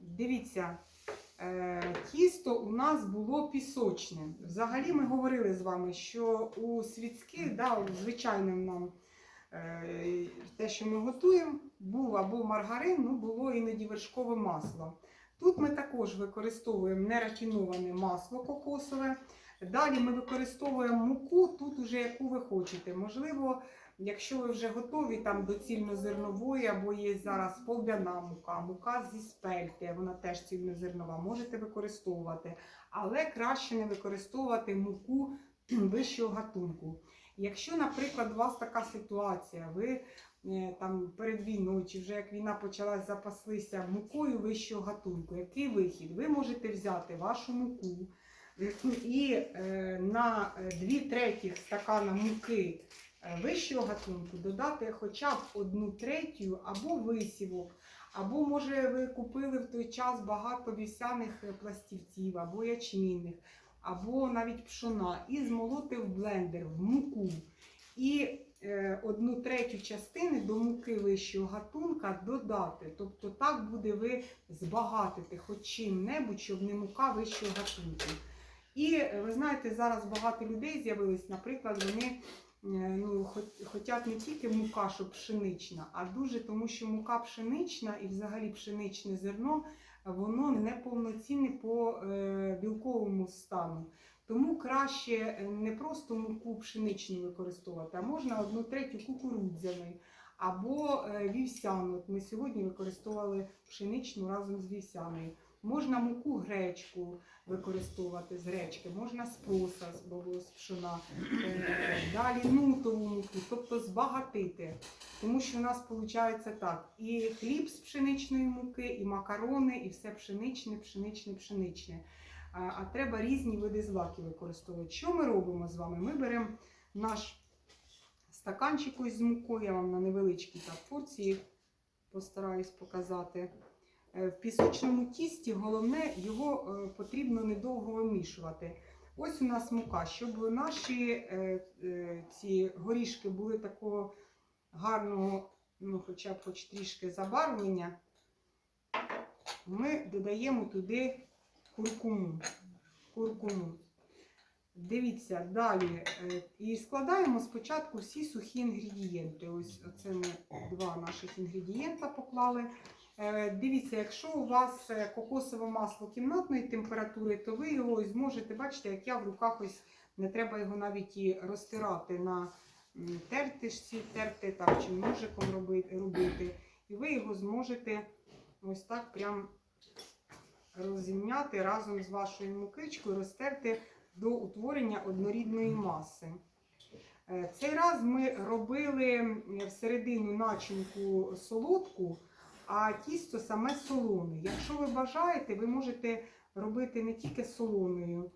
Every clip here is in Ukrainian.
Дивіться, е, тісто у нас було пісочне. Взагалі ми говорили з вами, що у світських, да, у нам е, те, що ми готуємо, був або маргарин, ну було іноді вершкове масло. Тут ми також використовуємо нерафіноване масло кокосове. Далі ми використовуємо муку, тут уже яку ви хочете. Можливо, якщо ви вже готові там до цільнозернової, або є зараз полбяна мука, мука зі спельти, вона теж цільнозернова, можете використовувати. Але краще не використовувати муку вищого гатунку. Якщо, наприклад, у вас така ситуація, ви е, там перед війною, чи вже як війна почалась, запаслися мукою вищого гатунку, який вихід? Ви можете взяти вашу муку і е, на 2 третіх стакана муки е, вищого гатунку додати хоча б одну третю або висівок, або, може, ви купили в той час багато вівсяних е, пластівців, або ячмінних, або навіть пшона, і змолоти в блендер, в муку. І е, одну третю частини до муки вищого гатунка додати. Тобто так буде ви збагатити хоч чим-небудь, щоб не мука вищого гатунку. І е, ви знаєте, зараз багато людей з'явилось, наприклад, вони е, ну, хотять не тільки мука, що пшенична, а дуже тому, що мука пшенична і взагалі пшеничне зерно, воно неповноцінне по е, білковому стану. Тому краще не просто муку пшеничну використовувати, а можна одну третю кукурудзяної або вівсяну. Ми сьогодні використовували пшеничну разом з вівсяною. Можна муку гречку використовувати з гречки, можна з проса, з пшона, Е, далі нутову муку, тобто збагатити. Тому що у нас виходить так: і хліб з пшеничної муки, і макарони, і все пшеничне, пшеничне, пшеничне. А, а треба різні види злаків використовувати. Що ми робимо з вами? Ми беремо наш стаканчик з мукою, я вам на невеличкій порції постараюсь показати. Е, В пісочному тісті головне його е, потрібно недовго вимішувати. Ось у нас мука, щоб наші е, ці горішки були такого гарного, ну хоча б хоч трішки забарвлення, ми додаємо туди куркуму. куркуму. Дивіться, далі. І складаємо спочатку всі сухі інгредієнти. Ось оце ми два наших інгредієнта поклали. Е, Дивіться, якщо у вас е, кокосове масло кімнатної температури, то ви його зможете, бачите, як я в руках ось не треба його навіть і розтирати на тертишці, терти так, чи ножиком робити. І ви його зможете ось так прям розімняти разом з вашою мукичкою, розтерти до утворення однорідної маси. Е, Цей раз ми робили всередину начинку солодку, а тісто саме солоне. Якщо ви бажаєте, ви можете робити не тільки солоною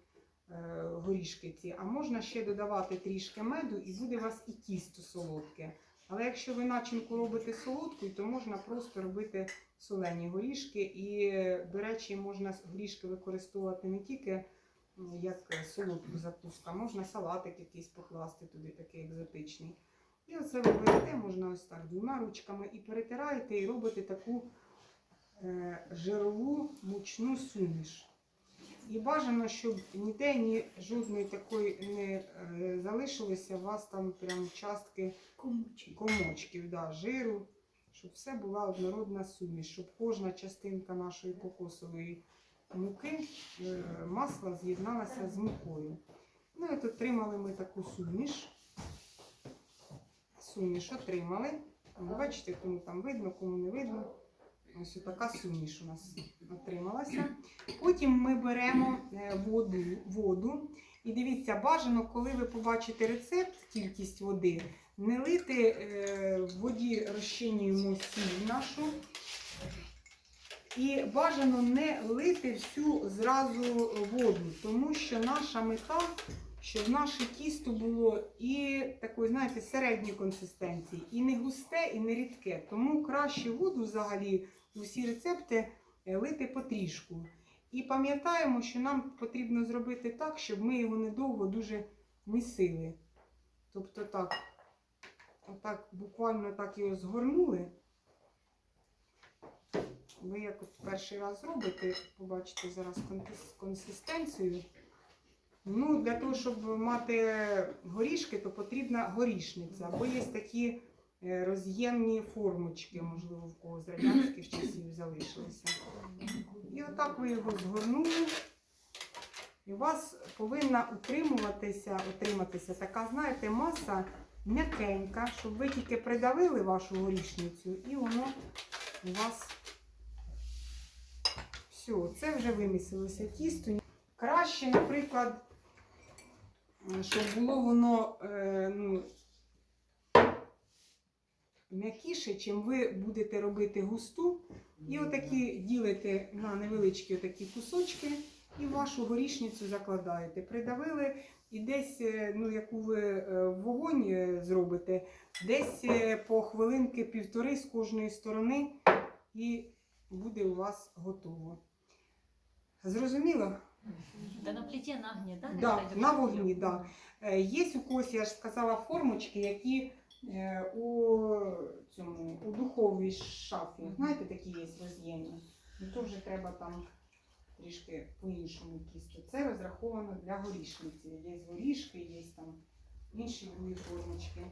е, горішки ці, а можна ще додавати трішки меду і буде у вас і тісто солодке. Але якщо ви начинку робите солодкою, то можна просто робити солені горішки. І, до речі, можна горішки використовувати не тільки як солодку закуску, а можна салатик якийсь покласти туди, такий екзотичний. І оце ви берете, можна ось так двома ручками і перетираєте, і робите таку е, жирову мучну суміш. І бажано, щоб ніде ні жодної такої не е, залишилося, у вас там прям частки комочків да, жиру, щоб все була однородна суміш, щоб кожна частинка нашої кокосової муки, е, масла з'єдналася з мукою. Ну і от отримали ми таку суміш. Суміш отримали. Бачите, кому там видно, кому не видно. Ось така суміш у нас отрималася. Потім ми беремо е, воду, воду. І дивіться, бажано, коли ви побачите рецепт, кількість води, не лити е, в воді розчинюємо сіль нашу. І бажано не лити всю зразу воду, тому що наша мета, щоб наше тісто було і такої, знаєте, середньої консистенції, і не густе, і не рідке. Тому краще воду взагалі усі рецепти е, лити потрішку. І пам'ятаємо, що нам потрібно зробити так, щоб ми його недовго дуже місили. Тобто так, отак, буквально так його згорнули. ви як перший раз зробите, побачите зараз консистенцію. Ну, для того, щоб мати горішки, то потрібна горішниця. Або є такі е, роз'ємні формочки, можливо, в кого з радянських часів залишилися. І отак ви його згорнули. І у вас повинна утримуватися, утриматися така, знаєте, маса м'якенька, щоб ви тільки придавили вашу горішницю, і воно у вас все, це вже вимісилося тісто. Краще, наприклад, щоб було воно е, ну, м'якіше, чим ви будете робити густу. І отакі ділите на невеличкі отакі кусочки і вашу горішницю закладаєте. Придавили і десь, е, ну, яку ви е, вогонь зробите, десь по хвилинки півтори з кожної сторони, і буде у вас готово. Зрозуміло? Да на плите на огне, да? Да, на вогні, да. Е, Є у когось, я ж сказала, формочки, які е, у, цьому, у духовій шафі. Знаєте, такі є роз'ємні. Ну то вже треба там трішки по-іншому тісто. Це розраховано для горішниці. Є горішки, є там інші другі формочки.